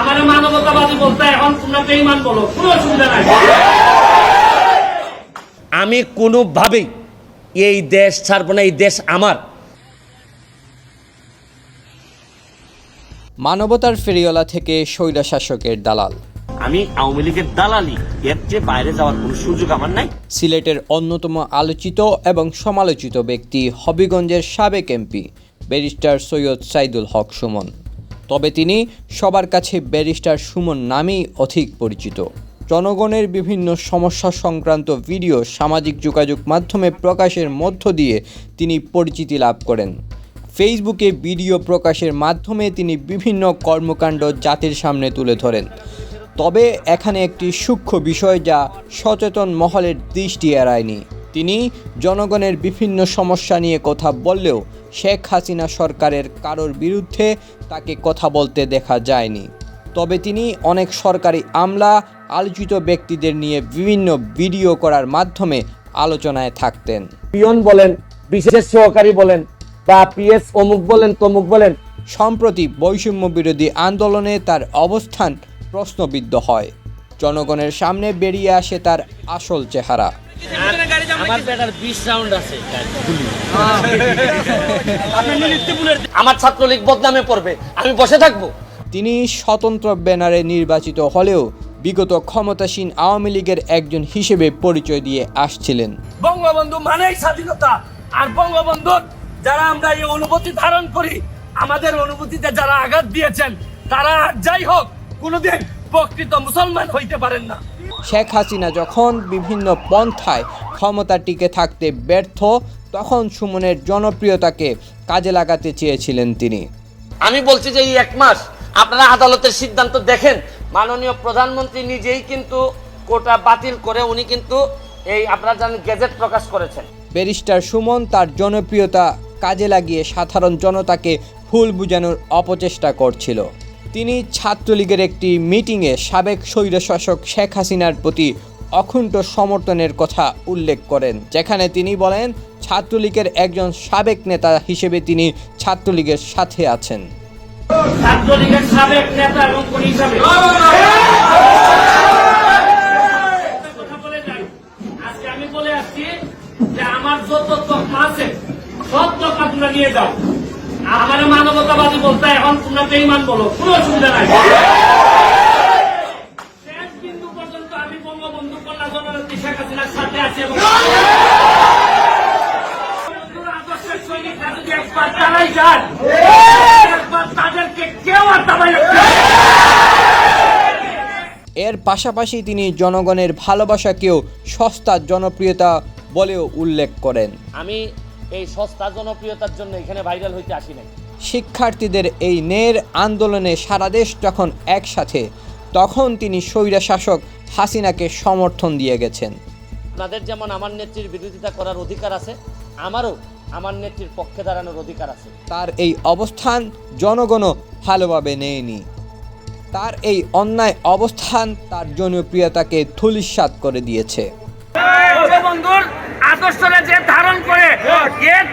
আমার মানবতাবাদী বলতে এখন তোমরা বেইমান বলো কোনো অসুবিধা নাই। আমি কোনোভাবেই এই দেশ ছাড়বো না এই দেশ আমার। মানবতার ফেরিওয়ালা থেকে স্বৈরশাসকের দালাল। আমি আওয়ামী লীগের দালালি এর চেয়ে বাইরে যাওয়ার কোনো সুযোগ আমার নাই। সিলেটের অন্যতম আলোচিত এবং সমালোচিত ব্যক্তি হবিগঞ্জের সাবেক এমপি ব্যারিস্টার সৈয়দ সাইদুল হক সুমন। তবে তিনি সবার কাছে ব্যারিস্টার সুমন নামেই অধিক পরিচিত। জনগণের বিভিন্ন সমস্যা সংক্রান্ত ভিডিও সামাজিক যোগাযোগ মাধ্যমে প্রকাশের মধ্য দিয়ে তিনি পরিচিতি লাভ করেন। ফেসবুকে ভিডিও প্রকাশের মাধ্যমে তিনি বিভিন্ন কর্মকাণ্ড জাতির সামনে তুলে ধরেন। তবে এখানে একটি সূক্ষ্ম বিষয় যা সচেতন মহলের দৃষ্টি এড়ায়নি। তিনি জনগণের বিভিন্ন সমস্যা নিয়ে কথা বললেও শেখ হাসিনা সরকারের কারোর বিরুদ্ধে তাকে কথা বলতে দেখা যায়নি। তবে তিনি অনেক সরকারি আমলা আলোচিত ব্যক্তিদের নিয়ে বিভিন্ন ভিডিও করার মাধ্যমে আলোচনায় থাকতেন। পিয়ন বলেন বিশেষ সহকারী বলেন বা পিএস অমুক বলেন তমুক বলেন। সম্প্রতি বৈষম্য বিরোধী আন্দোলনে তার অবস্থান প্রশ্নবিদ্ধ হয়। জনগণের সামনে বেরিয়ে আসে তার আসল চেহারা। আমার বেটার বিশ রাউন্ড আছে আমার ছাত্রলীগ বদনামে পড়বে আমি বসে থাকব। তিনি স্বতন্ত্র ব্যানারে নির্বাচিত হলেও বিগত ক্ষমতাসীন আওয়ামী লীগের একজন হিসেবে পরিচয় দিয়ে আসছিলেন। বঙ্গবন্ধু মানেই স্বাধীনতা। আর বঙ্গবন্ধুর যারা আমরা এই অনুভূতি ধারণ করি আমাদের অনুভূতিতে যারা আঘাত দিয়েছেন তারা যাই হোক কোনোদিন প্রকৃত মুসলমান হইতে পারেন না। শেখ হাসিনা যখন বিভিন্ন পন্থায় ক্ষমতা টিকে থাকতে ব্যর্থ তখন সুমনের জনপ্রিয়তাকে কাজে লাগাতে চেয়েছিলেন তিনি। আমি বলছি যে এই এক মাস আপনারা আদালতের সিদ্ধান্ত দেখেন মাননীয় প্রধানমন্ত্রী নিজেই কিন্তু কোটা বাতিল করে উনি কিন্তু এই আপনারা জানেন গেজেট প্রকাশ করেছেন। ব্যারিস্টার সুমন তার জনপ্রিয়তা কাজে লাগিয়ে সাধারণ জনতাকে ভুল বোঝানোর অপচেষ্টা করছিল। তিনি ছাত্রলীগের একটি মিটিংয়ে সাবেক স্বৈরশাসক শেখ হাসিনার প্রতি অকুণ্ঠ সমর্থনের কথা উল্লেখ করেন, যেখানে তিনি বলেন, ছাত্রলীগের একজন সাবেক নেতা হিসেবে তিনি ছাত্রলীগের সাথে আছেন। আমার যত তকমা আছে, সব তোমরা নিয়ে যাও। আমার মানবতাবাদী বলতে এখন তোমরা বেইমান বলো কোনো অসুবিধা নাই শেষ বিন্দু পর্যন্ত আমি বঙ্গবন্ধু কন্যা জননেত্রী শেখ হাসিনার সাথে আছি এবং আদর্শের সৈনিকরা যদি একবার চালাই যান একবার তাদেরকে কেউ আর দাবাই রাখতে পারবে না। এর পাশাপাশি তিনি জনগণের ভালোবাসাকেও সস্তা জনপ্রিয়তা বলেও উল্লেখ করেন আমি এই সস্তা জনপ্রিয়তার জন্য এখানে ভাইরাল হইতে আসি নাই। শিক্ষার্থীদের এই নের আন্দোলনে সারা দেশ যখন একসাথে তখন তিনি স্বৈরা শাসক হাসিনাকে সমর্থন দিয়ে গেছেন। আপনাদের যেমন আমার নেত্রীর বিরোধিতা করার অধিকার আছে আমারও আমার নেত্রীর পক্ষে দাঁড়ানোর অধিকার আছে। তার এই অবস্থান জনগণও ভালোভাবে নেয়নি। তার এই অন্যায় অবস্থান তার জনপ্রিয়তাকে ধূলিসাৎ করে দিয়েছে। বন্ধুর আদর্শরা যে ধারণ করে এর